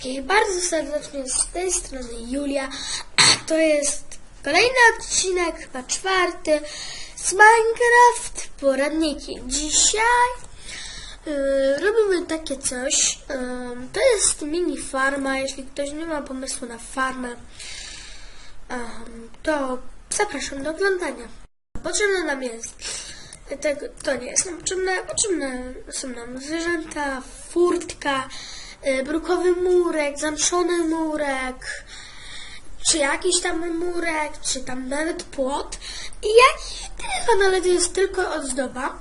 Wszystkich bardzo serdecznie z tej strony Julia. To jest kolejny odcinek, chyba czwarty z Minecraft Poradniki. Dzisiaj yy, robimy takie coś. Yy, to jest mini farma. Jeśli ktoś nie ma pomysłu na farmę, yy, to zapraszam do oglądania. Potrzebne nam jest tego, to nie jest nam potrzebne. Potrzebne są nam zwierzęta, furtka, brukowy murek, zamszony murek, czy jakiś tam murek, czy tam nawet płot. I jakiś telefon, ale to jest tylko ozdoba.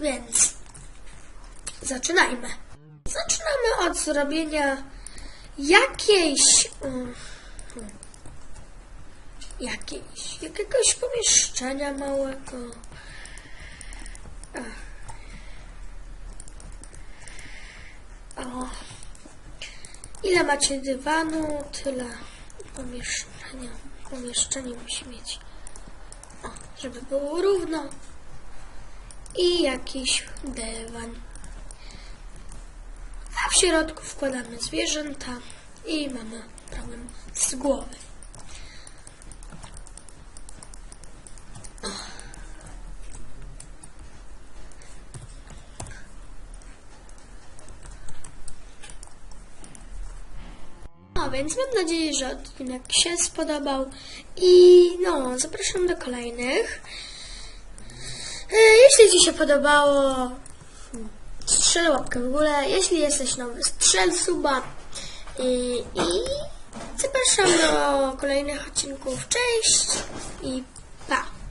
Więc zaczynajmy. Zaczynamy od zrobienia jakiejś. mm, jakiejś, jakiegoś pomieszczenia małego. O. Ile macie dywanu, tyle pomieszczenia. Pomieszczenie musi mieć. O, żeby było równo. I jakiś dywan. A w środku wkładamy zwierzęta i mamy problem z głowy. Więc mam nadzieję, że odcinek się spodobał i no, zapraszam do kolejnych. E, Jeśli Ci się podobało, strzel łapkę w górę. Jeśli jesteś nowy, strzel suba i, i zapraszam do kolejnych odcinków. Cześć i pa!